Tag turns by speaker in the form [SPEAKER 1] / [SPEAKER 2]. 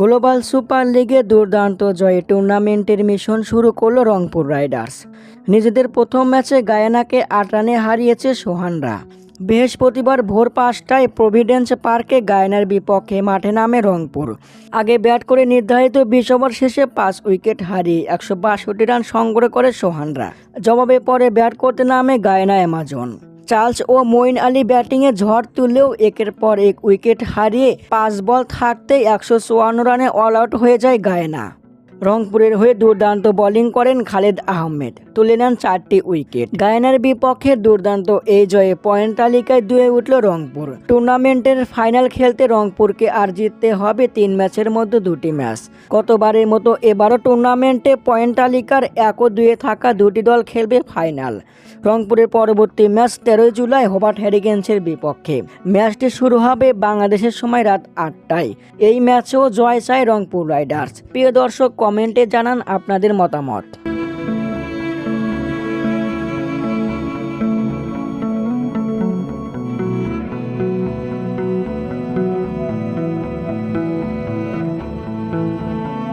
[SPEAKER 1] Global super লিগে দুর্দান্ত জয়ে টুর্নামেন্টের মিশন শুরু করল রংপুর রাইডার্স। নিজেদের প্রথম ম্যাচে গায়ানাকে আট রানে হারিয়েছে সোহানরা। বৃহস্পতিবার ভোর পাঁচটায় প্রভিডেন্স পার্কে গায়নার বিপক্ষে মাঠে নামে রংপুর। আগে ব্যাট করে নির্ধারিত বিশ ওভার শেষে পাঁচ উইকেট হারিয়ে একশো বাষট্টি রান সংগ্রহ করে সোহানরা। জবাবে পরে ব্যাট করতে নামে গায়না অ্যামাজন। চার্লস ও মঈন আলী ব্যাটিংয়ে ঝড় তুললেও একের পর এক উইকেট হারিয়ে পাঁচ বল থাকতেই একশো চুয়ান্ন রানে অল আউট হয়ে যায় গায়না। রংপুরের হয়ে দুর্দান্ত বোলিং করেন খালেদ আহমেদ। তুলে নেন চারটি উইকেট। গায়নার বিপক্ষে দুর্দান্ত এই জয়ে পয়েন্ট তালিকায় দুয়ে উঠল রংপুর। টুর্নামেন্টের ফাইনাল খেলতে রংপুরকে আর জিততে হবে তিন ম্যাচের মধ্যে দুটি ম্যাচ। গতবারের মতো এবারও টুর্নামেন্টে পয়েন্ট তালিকার এক ও দুয়ে থাকা দুটি দল খেলবে ফাইনাল। রংপুরের পরবর্তী ম্যাচ তেরোই জুলাই হোবার্ট হ্যারিগেন্সের বিপক্ষে। ম্যাচটি শুরু হবে বাংলাদেশের সময় রাত আটটায়। এই ম্যাচেও জয় চায় রংপুর রাইডার্স। প্রিয় দর্শক, কমেন্টে জানান আপনাদের মতামত।